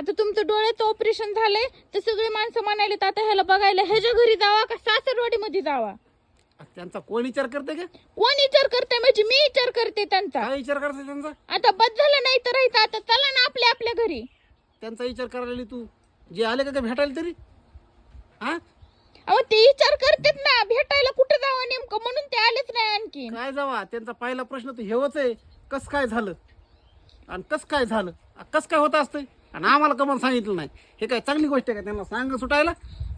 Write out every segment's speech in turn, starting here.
आता तुमचं डोळ्याचं ऑपरेशन झालंय तर सगळी माणसं म्हणाले आता ह्याला बघायला ह्याच्या घरी जावा का सासरवाडी मध्ये जावा त्यांचा कोण विचार करते का? कोण विचार करते म्हणजे मी विचार करते त्यांचा. काय विचार करते त्यांचा? आता बस झालं नाही तर राहायचं आता चला ना आपल्या आपल्या घरी. त्यांचा विचार करायला तू. जे आले का काय भेटायला तरी? हा अहो ते विचार करतेत ना भेटायला कुठं जावं नेमकं? म्हणून ते आलेच नाही आणखी. काय जावा? त्यांचा पहिला प्रश्न तर हेवच आहे. कस काय झालं? आणि कस काय झालं? कस काय होत असतंय? आणि आम्हाला कमल सांगितलं नाही? हे काय चांगली गोष्ट आहे का त्यांना सांग सुटायला?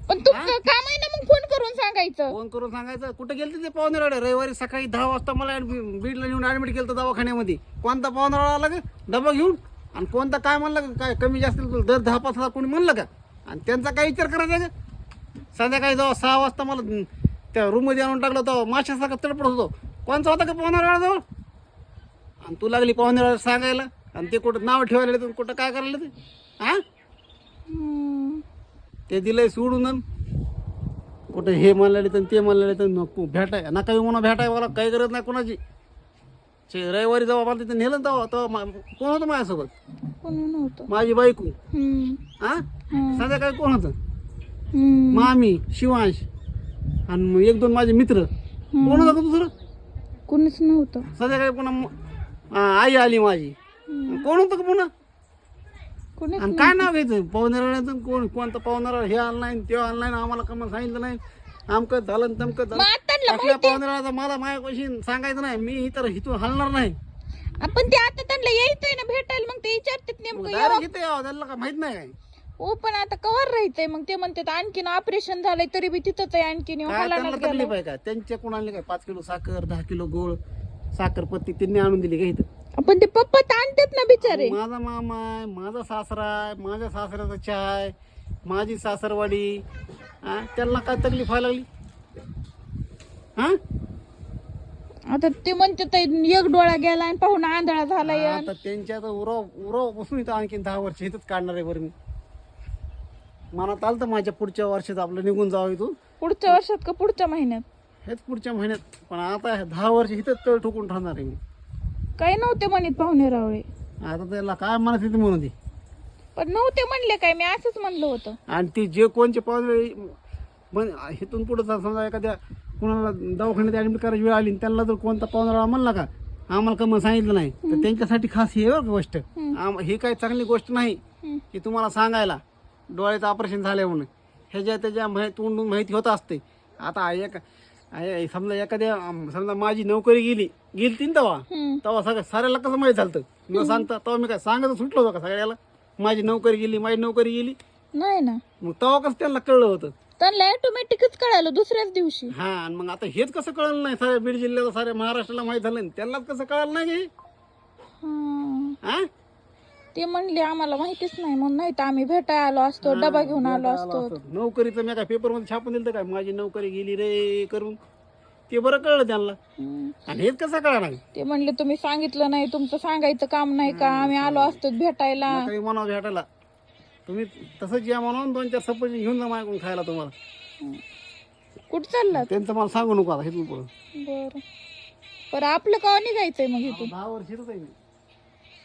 पण तुमचं काम आहे ना मग फोन करून सांगायचं? फोन करून सांगायचं? कुठे गेलते ते पाहुणेराडे? रविवारी सकाळी दहा वाजता मला ऍडमि- बीडला नेऊन ऍडमिट केलं दवाखान्यामध्ये. कोणता पाहुणेराडा आला का? डबा घेऊन. आणि कोणता काय म्हणलं का? काय कमी जास्त दर दहा पाच हजार कोणी म्हणलं का? आणि त्यांचा काय विचार करायचा का? संध्याकाळी जेव्हा सहा वाजता मला त्या रूममध्ये आणून टाकलं तेव्हा माशासारखा तडपडत होतो. कोणचा होता का पाहुणेराडा जवळ? आणि तू लागली पाहुणेराडा सांगायला. आणि ते कुठं नाव ठेवायला लागले, कुठं काय करायला ते? हा. ते दिलंय सोडून कुठं हे म्हणलेले तर ते म्हणलेले तर नको भेटाय नका येऊ म्हणा भेटाय मला काही गरज नाही कोणाची. रविवारी जेव्हा मला तिथे नेलं तेव्हा तेव्हा कोण होतं माझ्यासोबत? कोणी नव्हतं माझी बायको. हा? हम्म. संध्याकाळी कोण होतं. मामी शिवांश आणि एक दोन माझे मित्र. कोण होतं का दुसरं? कोणीच नव्हतं. संध्याकाळी पुन्हा म- आ, आई आली माझी. कोण होतं का पुन्हा? आणि काय नाव घ्यायचं? पाहुण्याचं कोण? कोणतं पाहुणार हे नाही ते नाही आम्हाला कमल सांगितलं नाही? आमकं झालं आणि तमकं झालं. मग त्यांना आपल्या मला माझ्यापाशी सांगायचं नाही. मी तर इथून हलणार नाही. आपण ते आता त्यांना यायचंय ना भेटायला. मग ते विचारतात नेमकं यावं. डायरेक्ट इथे यावं त्यांना का माहीत नाही. काय हो पण आता कवर राहायचंय. मग ते म्हणतात आणखीन ऑपरेशन झालंय तरी बी तिथंच आहे. आणखीन काय त्यांना हलानात तकलीफ गेलाय. आहे का? त्यांच्या कोणाला काय? पाच किलो साखर दहा किलो गोळ साखर पत्ती त्यांनी आणून दिली का इथं? आपण ते पप्पा तर आणतात ना बिचारे. माझा मामा आहे माझा सासरा आहे माझ्या सासऱ्याचा चहा आहे माझी सासरवाडी. हा त्यांना काय तकलीफ व्हायला लागली? हा आता ते म्हणतात एक डोळा गेला आणि पाहून आंधळा झालाय आता त्यांच्या आता उराव उराव बसून इथं आणखी दहा वर्ष इथंच काढणार आहे बरं मी. मनात आलं तर माझ्या पुढच्या वर्षात आपलं निघून जावं इथून. पुढच्या वर्षात का पुढच्या महिन्यात? हेच पुढच्या महिन्यात. पण आता हे दहा वर्ष इथंच तळ ठोकून राहणार आहे मी. काही नव्हते म्हणत पाहुणे रावळे. आता त्याला काय म्हणत येते म्हणून ते पण नव्हते म्हणले काय मी असंच म्हणलं होतं. आणि ते जे कोणचे पाहुणे पण इथून पुढे समजा एखाद्या कोणाला दवाखान्यात ऍडमिट करायची वेळ आली आणि त्यांना जर कोणता पाहुणा म्हणला का आम्हाला का मग सांगितलं नाही तर त्यांच्यासाठी खास हे बरं का गोष्ट. आम- ही काही चांगली गोष्ट नाही. की तुम्हाला सांगायला डोळ्याचं ऑपरेशन झालंय म्हणून. ह्याच्या त्याच्या माहि- तोंडून माहिती होत असते. आता एक आहे- समजा एखाद्या आम- समजा माझी नोकरी गेली गेली तीन तेव्हा हम्म. तेव्हा सगळं साऱ्याला कसं माहीत झालं न सांगता तेव्हा मी काय सांगत सुटलो होतो का सगळ्याला? माझी नोकरी गेली माझी नोकरी गेली. नाही ना. मग तेव्हा कसं त्यांना कळलं होतं? त्यांना ऑटोमॅटिकच कळालं दुसऱ्याच दिवशी. हा आणि मग आता हेच कसं कळलं नाही? साऱ्या बीड जिल्ह्याला साऱ्या महाराष्ट्राला माहीत झालं आणि त्यांनाच कसं कळलं नाही हे? हा. हा ते म्हणले आम्हाला माहितीच नाही म्हणून नाही तर आम्ही भेटायला आलो असतो डबा घेऊन आलो असतो. नोकरीचं मी काय पेपरमध्ये छापून दिलं काय माझी नोकरी गेली रे करून. ते बरं कळलं त्यांना. आणि हेच कसं नाही ते म्हणले तुम्ही सांगितलं नाही तुमचं सांगायचं काम नाही का? आम्ही आलो असतो भेटायला. काही म्हणावं भेटायला. तुम्ही तसंच या म्हणून दोन चार सपोज घेऊन जा माझ्याकडून खायला तुम्हाला. कुठं चाललात? त्यांचं मला सांगू नको आता इथून पुढं बर. बरं आपलं का निघायचंय मग इथून? दहा वर्ष इथंच आहे मी.